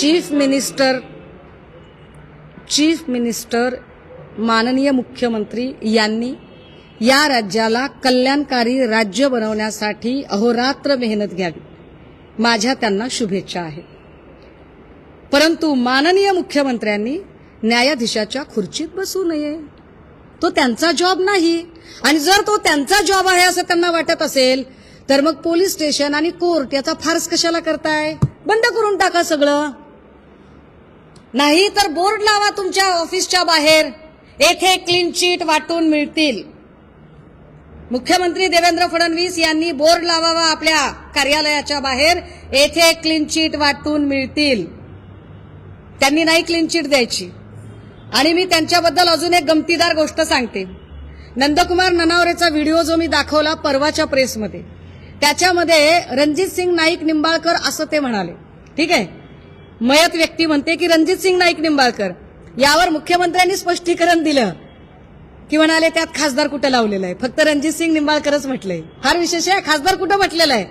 Chief minister chief minister माननीय मुख्यमंत्री यांनी या राज्याला कल्याणकारी राज्य बनवण्यासाठी अहोरात्र मेहनत घ्यावी. माझ्या त्यांना शुभेच्छा आहेत. परंतु माननीय मुख्यमंत्र्यांनी न्यायाधीशाच्या खुर्चीत बसू नये. तो त्यांचा जॉब नाही. आणि जर तो त्यांचा जॉब आहे असं त्यांना वाटत असेल तर मग पोलीस स्टेशन आणि कोर्ट याचा फार्स कशाला करताय? बंद करून टाका सगळं. नाही तर बोर्ड लावा तुमच्या ऑफिसच्या बाहेर. येथे क्लीन चिट वाटून मिळतील. मुख्यमंत्री देवेंद्र फडणवीस यांनी बोर्ड लावावा आपल्या कार्यालयाच्या बाहेर. येथे क्लीन चिट वाटून मिळतील. त्यांनी नाही क्लीन चिट द्यायची. आणि मी त्यांच्याबद्दल अजून एक गमतीदार गोष्ट सांगते. नंदकुमार ननावरेचा व्हिडिओ जो मी दाखवला परवाच्या प्रेसमध्ये त्याच्यामध्ये रणजित सिंग नाईक निंबाळकर असं ते म्हणाले. ठीक आहे? मयत व्यक्ती म्हणते की रणजित सिंग नाईक निंबाळकर. यावर मुख्यमंत्र्यांनी स्पष्टीकरण दिलं. की म्हणाले त्यात खासदार कुठं लावलेलं आहे? फक्त रणजित सिंग निंबाळकरच म्हटलंय. फार विशेष आहे खासदार कुठं म्हटलेलं आहे?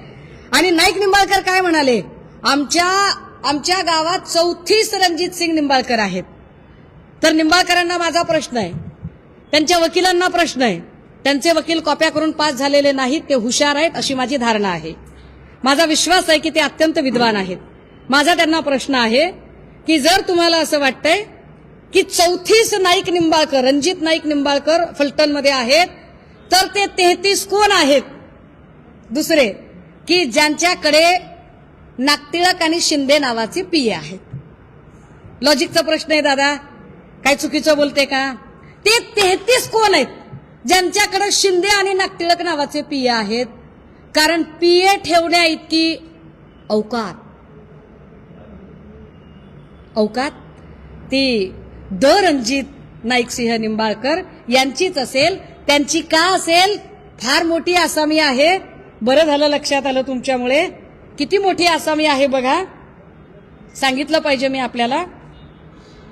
आणि नाईक निंबाळकर काय म्हणाले? आमच्या आमच्या गावात चौथीस रणजित सिंग निंबाळकर आहेत. तर निंबाळकरांना माझा प्रश्न आहे. त्यांच्या वकिलांना प्रश्न आहे. त्यांचे वकील कॉप्या करून पास झालेले नाहीत ते हुशार आहेत अशी माझी धारणा आहे. माझा विश्वास आहे की ते अत्यंत विद्वान आहेत. माझा त्यांना प्रश्न आहे की जर तुम्हाला असं वाटतंय की चौथीस नाईक निंबाळकर रणजित नाईक निंबाळकर फलटणमध्ये आहेत तर ते तेहतीस कोण आहेत? दुसरे की ज्यांच्याकडे नागटिळक आणि शिंदे नावाचे पिये आहेत? लॉजिकचा प्रश्न आहे दादा. काय चुकीचं बोलते का? ते तेहतीस कोण आहेत? ज्यांच्याकडे शिंदे आणि नागटिळक नावाचे पिये आहेत? कारण पिये ठेवण्या इतकी अवकात. अवकात ती द रणजित नाईक सिंह निंबाळकर यांचीच असेल. त्यांची का असेल? फार मोठी आसामी आहे. बरं झालं लक्षात आलं तुमच्यामुळे. किती मोठी आसामी आहे बघा. सांगितलं पाहिजे मी आपल्याला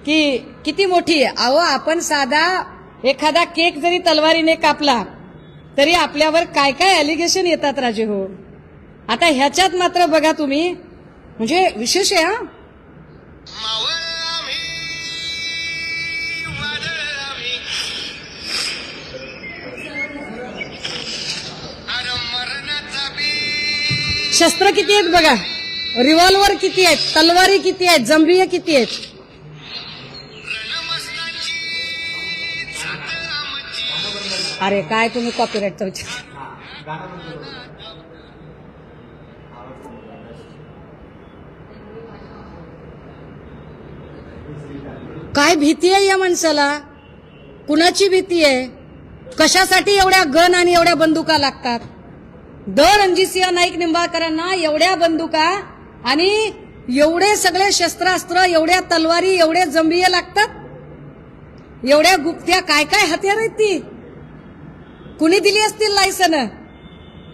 की किती मोठी आहे. अहो आपण साधा एखादा केक जरी तलवारीने कापला तरी आपल्यावर काय काय अलिगेशन येतात राजे हो. आता ह्याच्यात मात्र बघा तुम्ही. म्हणजे विशेष आहे हा. शस्त्र किती आहेत बघा? रिव्हॉल्वर किती आहेत? तलवारी किती आहेत? जंबिये किती आहेत? अरे काय तुम्ही कॉपीराईटचा विचार काय भीती आहे या माणसाला? कुणाची भीती आहे? कशासाठी एवढ्या गन आणि एवढ्या बंदुका लागतात? दर रणजितसिंह नाईक निंबाळकरांना एवढ्या बंदुका आणि एवढे सगळे शस्त्रास्त्र एवढ्या तलवारी एवढे जंबिये लागतात? एवढ्या गुप्त्या काय काय हत्यार आहेत ती? कुणी दिली असतील लायसन?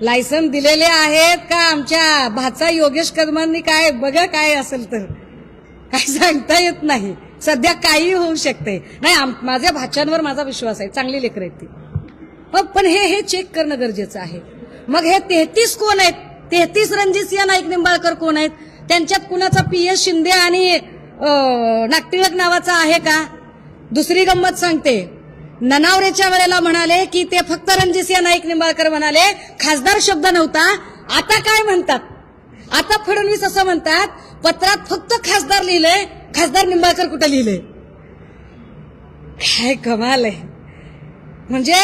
लायसन दिलेले आहेत का आमच्या भाचा योगेश कदमांनी? काय बघा काय असेल तर. काय सांगता येत नाही. सध्या काही होऊ शकते. नाही आम- माझ्या भाच्यांवर माझा विश्वास आहे. चांगली लेकर आहेत ती. हो, पण हे हे चेक करणं गरजेचं आहे. मग हे तेहतीस कोण आहेत? तेहतीस रणजितसिंह नाईक निंबाळकर कोण आहेत? त्यांच्यात कुणाचा पी एस शिंदे आणि नागटिळक नावाचा आहे का? दुसरी गंमत सांगते. ननावरेच्या वेळेला म्हणाले की ते फक्त रणजितसिंह नाईक निंबाळकर म्हणाले. खासदार शब्द नव्हता. आता काय म्हणतात? आता फडणवीस असं म्हणतात पत्रात फक्त खासदार लिहिलंय खासदार निंबाळकर कुठं लिहिलंय? काय कमाल आहे. म्हणजे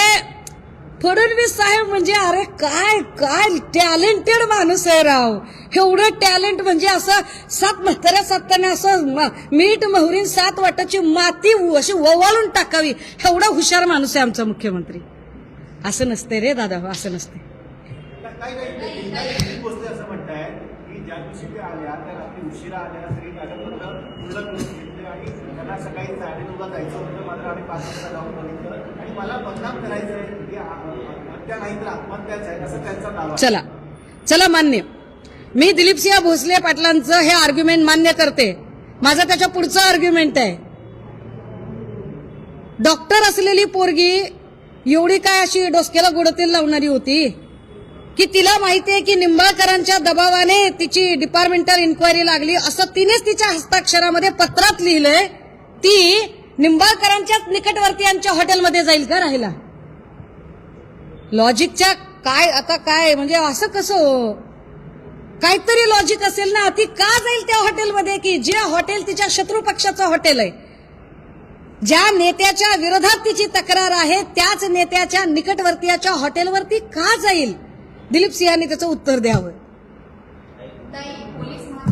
फडणवीस साहेब म्हणजे अरे काय काय टॅलेंटेड माणूस आहे राव. एवढं टॅलेंट म्हणजे असं सात म्हाताऱ्या साताने असं मीठ मोहरीन सात वाटाची माती उ- अशी ओवाळून टाकावी. एवढा हुशार माणूस आहे आमचा मुख्यमंत्री. असं नसते रे दादा असं नसते काही काही काही गोष्टी असं म्हणताय की आल्या त्या रात्री उशिरा आल्या तरी कागदपत्र पूर्ण घेतले आणि त्यांना सकाळी साडेनऊला जायचं होतं मात्र आम्ही पाच वाजता जाऊन बघितलं आणि मला बदनाम करायचं आहे. की हत्या नाही तर आत्महत्याच आहे असं त्यांचा दावा चला चला मान्य. मी दिलीपसिंह भोसले पाटलांचं हे आर्ग्युमेंट मान्य करते. माझा त्याच्या पुढचा आर्ग्युमेंट आहे. डॉक्टर असलेली पोरगी एवढी काय अशी डोसक्याला गोडतेल लावणारी होती? की तिला माहितीये की निंबाळकरांच्या दबावाने तिची डिपार्टमेंटल इन्क्वायरी लागली. असं तिनेच तिच्या हस्ताक्षरामध्ये पत्रात लिहिलंय. ती निंबाळकरांच्याच निकटवर्तीयांच्या हॉटेलमध्ये जाईल का राहिला? लॉजिकच्या काय आता काय म्हणजे असं कसं? काहीतरी लॉजिक असेल ना ती का जाईल त्या हॉटेलमध्ये? की जे हॉटेल तिच्या शत्रू पक्षाचं हॉटेल आहे. ज्या नेत्याच्या विरोधात तिची तक्रार आहे त्याच नेत्याच्या निकटवर्तीयाच्या हॉटेलवरती का जाईल? दिलीप सिंहांनी त्याचं उत्तर द्यावं. ताई तपास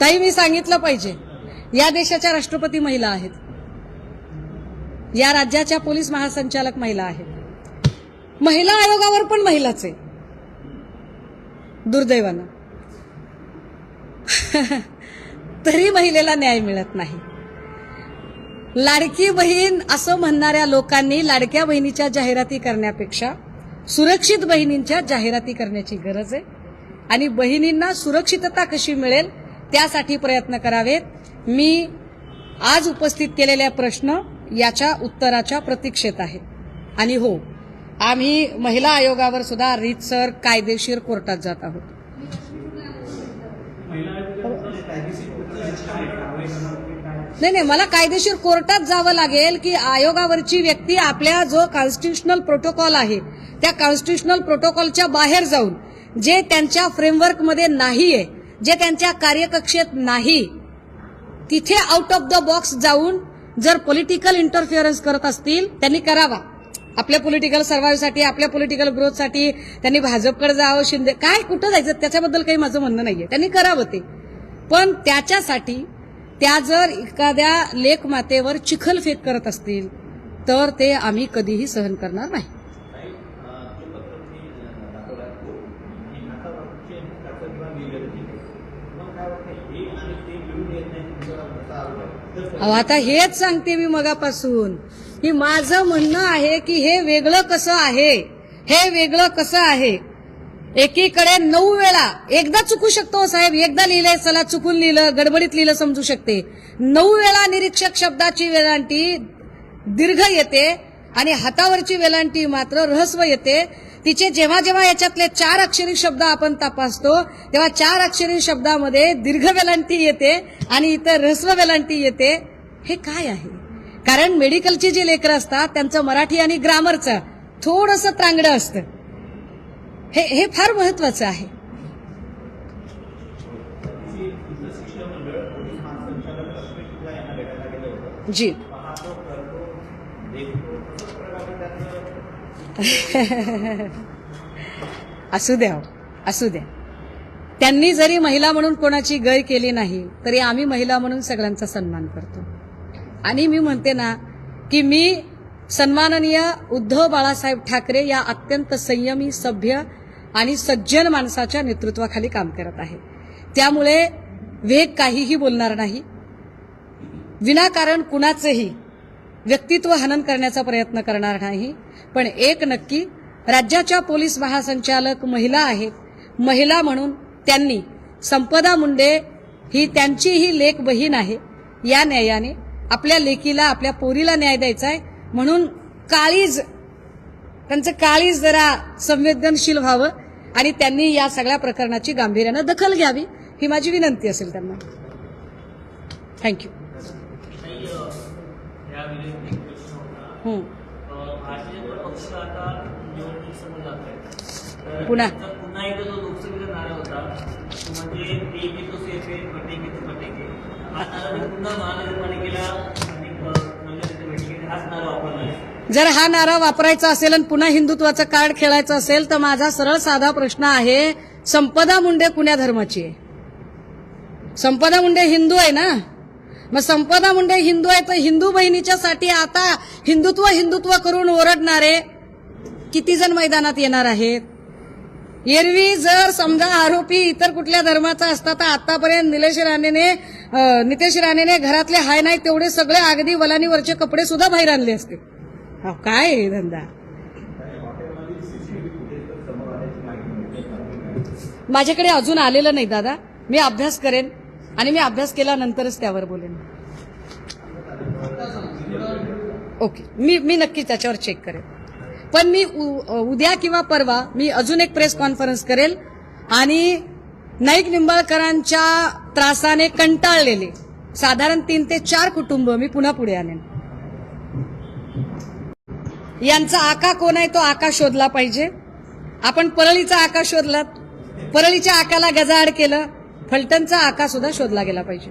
ताई मी सांगितलं पाहिजे. या देशाच्या राष्ट्रपती महिला आहेत. या राज्याच्या पोलीस महासंचालक महिला आहेत. महिला आयोगावर पण महिलाच. आहे दुर्दैवानं. तरी महिलेला न्याय मिळत नाही. लाडकी बहीण असं म्हणणाऱ्या लोकांनी लाडक्या बहिणीच्या जाहिराती करण्यापेक्षा सुरक्षित बहिणींच्या जाहिराती करण्याची गरज आहे. आणि बहिणींना सुरक्षितता कशी मिळेल त्यासाठी प्रयत्न करावेत. मी आज उपस्थित केलेल्या प्रश्न याच्या उत्तराच्या प्रतीक्षेत आहे. आणि हो आम्ही महिला आयोगावर सुद्धा रीतसर कायदेशीर कोर्टात जात आहोत. नाही नाही मला कायदेशीर कोर्टात जावं लागेल की आयोगावरची व्यक्ती आपल्या जो कॉन्स्टिट्युशनल प्रोटोकॉल आहे त्या कॉन्स्टिट्युशनल प्रोटोकॉलच्या बाहेर जाऊन जे त्यांच्या फ्रेमवर्कमध्ये नाहीये जे त्यांच्या कार्यकक्षेत नाही तिथे आउट ऑफ द बॉक्स जाऊन जर पॉलिटिकल इंटरफिअरन्स करत असतील त्यांनी करावा. आपल्या पॉलिटिकल सर्व्हायव्हसाठी आपल्या पॉलिटिकल ग्रोथसाठी त्यांनी भाजपकडे जावं शिंदे काय कुठं जायचं त्याच्याबद्दल काही माझं म्हणणं नाहीये. त्यांनी करावं ते. पण त्याच्यासाठी त्या जर एखाद्या लेखमातेवर चिखलफेक करत असतील तर ते आम्ही कधीही सहन करणार नाही. अहो आता हेच सांगते मी मगापासून की माझं म्हणणं आहे की हे वेगळं कसं आहे? हे वेगळं कसं आहे? एकीकडे नऊ वेळा एकदा चुकू शकतो हो साहेब. एकदा लिहिलंय चला चुकून लिहिलं गडबडीत लिहिलं समजू शकते. नऊ वेळा निरीक्षक शब्दाची वेलांटी दीर्घ येते आणि हातावरची वेलांटी मात्र रहस्व येते. तिचे जेव्हा जेव्हा याच्यातले चार अक्षरी शब्द आपण तपासतो तेव्हा चार अक्षरी शब्दामध्ये दीर्घ वेलांटी येते आणि इतर ऱ्हस्व वेलांटी येते. हे काय आहे? कारण मेडिकलची जी लेकरं असतात त्यांचं मराठी आणि ग्रामरचं थोडंसं त्रांगडं असतं. हे हे फार महत्वाचं आहे. जी. असू द्या हो, असू द्या. त्यांनी जरी महिला म्हणून कोणाची गैर केली नाही तरी आम्ही महिला म्हणून सगळ्यांचा सन्मान करतो. आणि मी म्हणते ना की मी सन्माननीय उद्धव बाळासाहेब ठाकरे या अत्यंत संयमी सभ्य आणि सज्जन माणसाच्या नेतृत्वाखाली काम करत आहे. त्यामुळे वेग काहीही बोलणार नाही. विनाकारण कुणाचंही व्यक्तित्व हनन करण्याचा प्रयत्न करणार नाही. पण एक नक्की राज्याच्या पोलीस महासंचालक महिला आहेत. महिला म्हणून त्यांनी संपदा मुंडे ही त्यांची ही लेख बहीण आहे. या न्यायाने आपल्या लेकीला आपल्या पोरीला न्याय द्यायचा आहे म्हणून काळीज त्यांचं काळीज जरा संवेदनशील व्हावं आणि त्यांनी या सगळ्या प्रकरणाची गांभीर्यानं दखल घ्यावी ही माझी विनंती असेल त्यांना. थँक्यू पुन्हा. त्यांचा पुन्हा एकदा जो लोकसभेचा नारा होता म्हणजे ते तो सेफे हा जर पुन्हा महानगरपालिकेला हाच नारा वापरला आहे. जर हा नारा वापरायचा असेल आणि पुन्हा हिंदुत्वाचं कार्ड खेळायचं असेल तर माझा सरळ साधा प्रश्न आहे संपदा मुंडे कुण्या धर्माची आहे? संपदा मुंडे हिंदू आहे ना? मग संपदा मुंडे हिंदू आहे तर हिंदू बहिणीच्यासाठी आता हिंदुत्व हिंदुत्व करून ओरडणारे किती जण मैदानात येणार आहेत? एरवी जर समजा आरोपी इतर कुठल्या धर्माचा असता तर आतापर्यंत निलेश राणेने नितेश राणेने घरातले हाय नाही तेवढे सगळे अगदी वलानीवरचे कपडे सुद्धा बाहेर आणले असते. काय धंदा? माझ्याकडे अजून आलेलं नाही दादा. मी अभ्यास करेन. आणि मी अभ्यास केल्यानंतरच त्यावर बोलेन. ओके. मी मी नक्की त्याच्यावर चेक करेन. पण मी उ- उद्या किंवा परवा मी अजून एक प्रेस कॉन्फरन्स करेल आणि नाईक निंबाळकरांच्या त्रासाने कंटाळलेले साधारण तीन ते चार कुटुंब मी पुन्हा पुढे आणेन. यांचा आका कोण आहे तो आका शोधला पाहिजे. आपण परळीचा आका शोधलात. परळीच्या आकाला गजाआड केलं. फलटणचा आका सुद्धा शोधला गेला पाहिजे.